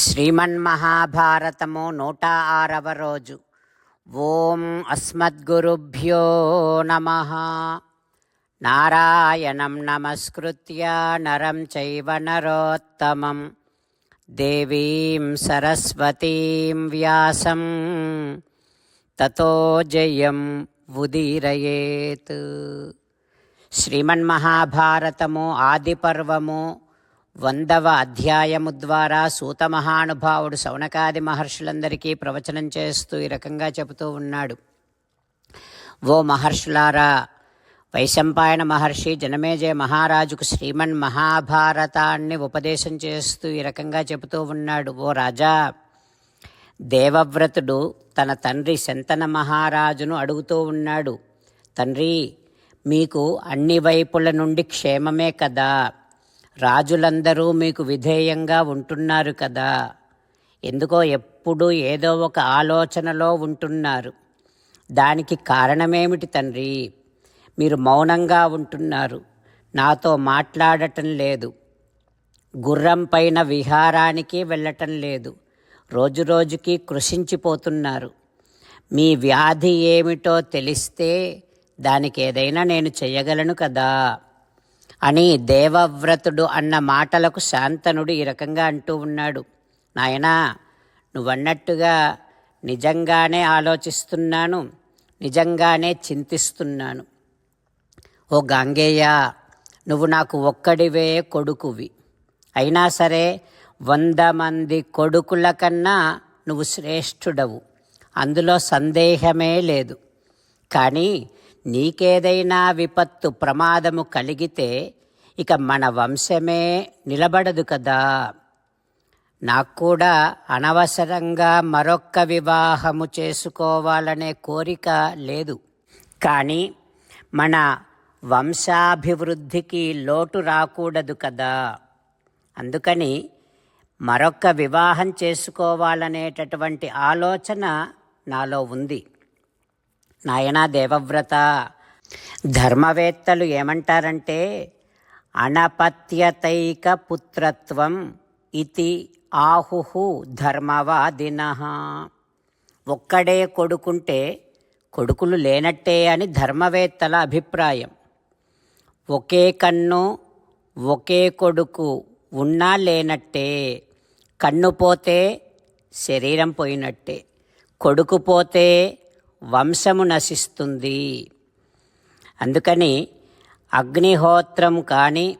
శ్రీమన్మహాభారతము నూట ఆరవ రోజు. ఓం అస్మద్గురుభ్యో నమ. నారాయణం నమస్కృత్య నరం చైవ నరోత్తమం. దేవీం సరస్వతీం వ్యాసం. తతో జయం ఉదీరయేత్. శ్రీమన్మహాభారతము ఆదిపర్వము వందవ అధ్యాయము ద్వారా సూత మహానుభావుడు సౌనకాది మహర్షులందరికీ ప్రవచనం చేస్తూ ఈ రకంగా చెబుతూ ఉన్నాడు. ఓ మహర్షులారా వైశంపాయన మహర్షి జనమేజయ మహారాజుకు శ్రీమన్ మహాభారతాన్ని ఉపదేశం చేస్తూ ఈ రకంగా చెబుతూ ఉన్నాడు. ఓ రాజా దేవవ్రతుడు తన తండ్రి శంతన మహారాజును అడుగుతూ ఉన్నాడు. తండ్రి మీకు అన్ని వైపుల నుండి క్షేమమే కదా. రాజులందరూ మీకు విధేయంగా ఉంటున్నారు కదా. ఎందుకో ఎప్పుడూ ఏదో ఒక ఆలోచనలో ఉంటున్నారు. దానికి కారణమేమిటి తండ్రి? మీరు మౌనంగా ఉంటున్నారు. నాతో మాట్లాడటం లేదు. గుర్రం పైన విహారానికి వెళ్ళటం లేదు. రోజు రోజుకి కృషించిపోతున్నారు. మీ వ్యాధి ఏమిటో తెలిస్తే దానికి ఏదైనా నేను చేయగలను కదా. అని దేవవ్రతుడు అన్న మాటలకు శాంతనుడు ఈ రకంగా అంటూ ఉన్నాడు. నాయనా నువ్వన్నట్టుగా నిజంగానే ఆలోచిస్తున్నాను నిజంగానే చింతిస్తున్నాను. ఓ గాంగేయ నువ్వు నాకు ఒక్కడివే కొడుకువి. అయినా సరే వంద మంది కొడుకుల కన్నా నువ్వు శ్రేష్ఠుడవు. అందులో సందేహమే లేదు. కానీ నీకేదైనా విపత్తు ప్రమాదము కలిగితే ఇక మన వంశమే నిలబడదు కదా. నాకు కూడా అనవసరంగా మరొక్క వివాహము చేసుకోవాలనే కోరిక లేదు. కానీ మన వంశాభివృద్ధికి లోటు రాకూడదు కదా. అందుకని మరొక్క వివాహం చేసుకోవాలనేటటువంటి ఆలోచన నాలో ఉంది. నాయనా దేవవ్రత ధర్మవేత్తలు ఏమంటారంటే అనపత్యతైక పుత్రత్వం ఇది ఆహుహు ధర్మవాదిన. ఒక్కడే కొడుకుంటే కొడుకులు లేనట్టే అని ధర్మవేత్తల అభిప్రాయం. ఒకే కన్ను ఒకే కొడుకు ఉన్నా లేనట్టే కన్ను పోతే శరీరం పోయినట్టే కొడుకు పోతే వంశము నశిస్తుంది. అందుకని అగ్నిహోత్రం కానీ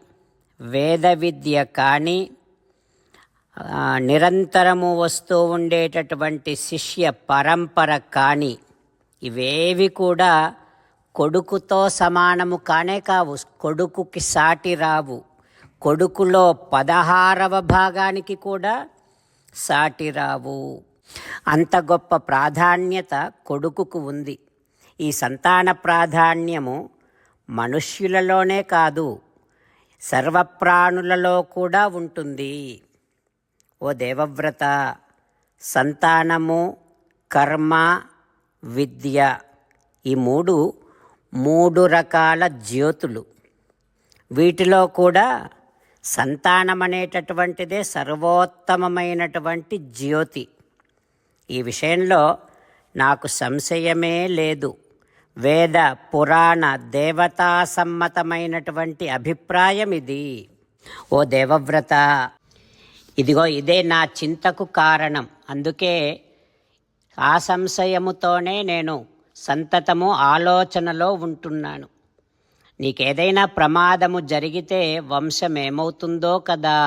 వేద విద్య కానీ నిరంతరము వస్తూ ఉండేటటువంటి శిష్య పరంపర కానీ ఇవేవి కూడా కొడుకుతో సమానము కానే కావు. కొడుకుకి సాటి రావు. కొడుకులో పదహారవ భాగానికి కూడా సాటి రావు. అంత గొప్ప ప్రాధాన్యత కొడుకుకు ఉంది. ఈ సంతాన ప్రాధాన్యము మనుష్యులలోనే కాదు సర్వప్రాణులలో కూడా ఉంటుంది. ఓ దేవవ్రత సంతానము కర్మ విద్య ఈ మూడు మూడు రకాల జ్యోతులు. వీటిలో కూడా సంతానం అనేటటువంటిదే సర్వోత్తమమైనటువంటి జ్యోతి. ఈ విషయంలో నాకు సంశయమే లేదు. వేద పురాణ దేవతా సమ్మతమైనటువంటి అభిప్రాయం ఇది. ఓ దేవవ్రత ఇదిగో ఇదే నా చింతకు కారణం. అందుకే ఆ సంశయముతోనే నేను సంతతము ఆలోచనలో ఉంటున్నాను. నీకేదైనా ప్రమాదము జరిగితే వంశం ఏమవుతుందో కదా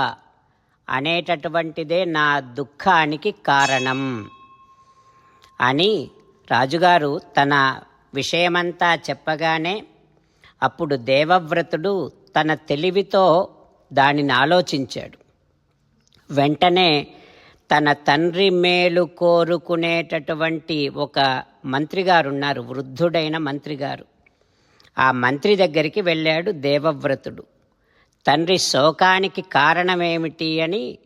అనేటటువంటిదే నా దుఃఖానికి కారణం. అని రాజుగారు తన విషయమంతా చెప్పగానే అప్పుడు దేవవ్రతుడు తన తెలివితో దానిని ఆలోచించాడు. వెంటనే తన తండ్రి మేలు కోరుకునేటటువంటి ఒక మంత్రిగారు ఉన్నారు వృద్ధుడైన మంత్రిగారు. ఆ మంత్రి దగ్గరికి వెళ్ళాడు దేవవ్రతుడు. తండ్రి శోకానికి కారణమేమిటి అని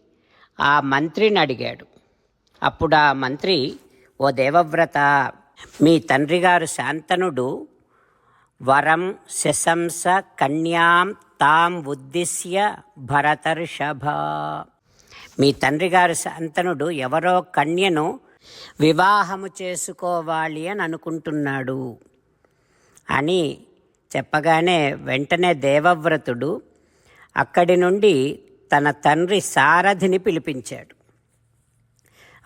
ఆ మంత్రిని అడిగాడు. అప్పుడు ఆ మంత్రి ఓ దేవవ్రత మీ తండ్రి గారు శాంతనుడు వరం శశంస కన్యాం తాం ఉద్దిశ్య భరతర్షభ. మీ తండ్రి గారు ఎవరో కన్యను వివాహము చేసుకోవాలి అని అనుకుంటున్నాడు అని చెప్పగానే వెంటనే దేవవ్రతుడు అక్కడి నుండి తన తండ్రి సారథిని పిలిపించాడు.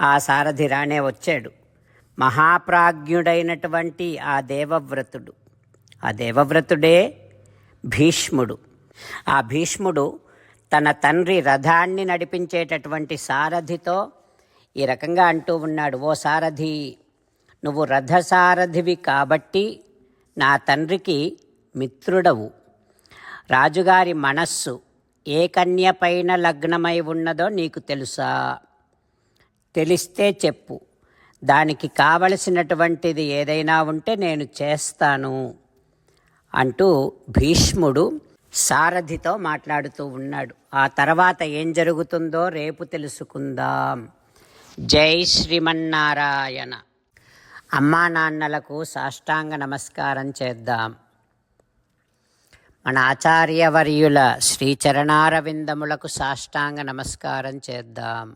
ఆ సారథి రానే వచ్చాడు. మహాప్రాజ్ఞుడైనటువంటి ఆ దేవవ్రతుడు. ఆ దేవవ్రతుడే భీష్ముడు. ఆ భీష్ముడు తన తండ్రి రథాన్ని నడిపించేటటువంటి సారథితో ఈ రకంగా అంటూ ఉన్నాడు ఓ సారథి నువ్వు రథసారథివి కాబట్టి నా తండ్రికి మిత్రుడవు. రాజుగారి మనస్సు ఏ కన్య పైన లగ్నమై ఉన్నదో నీకు తెలుసా? తెలిస్తే చెప్పు. దానికి కావలసినటువంటిది ఏదైనా ఉంటే నేను చేస్తాను అంటూ భీష్ముడు సారథితో మాట్లాడుతూ ఉన్నాడు. ఆ తర్వాత ఏం జరుగుతుందో రేపు తెలుసుకుందాం. జై శ్రీమన్నారాయణ. అమ్మా నాన్నలకు సాష్టాంగ నమస్కారం చేద్దాం. మన ఆచార్యవర్యుల శ్రీచరణారవిందములకు సాష్టాంగ నమస్కారం చేద్దాం.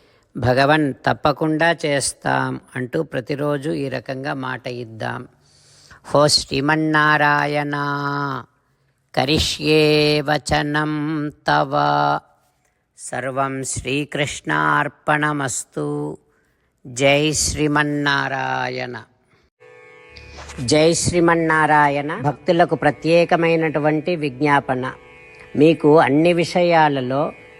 భగవన్ తప్పకుండా చేస్తాం అంటూ ప్రతిరోజు ఈ రకంగా మాట ఇద్దాం. హో శ్రీమన్నారాయణ కరిష్యే వచనం తవ. సర్వం శ్రీకృష్ణార్పణమస్తు. జై శ్రీమన్నారాయణ. జై శ్రీమన్నారాయణ భక్తులకు ప్రత్యేకమైనటువంటి విజ్ఞాపన. మీకు అన్ని విషయాలలో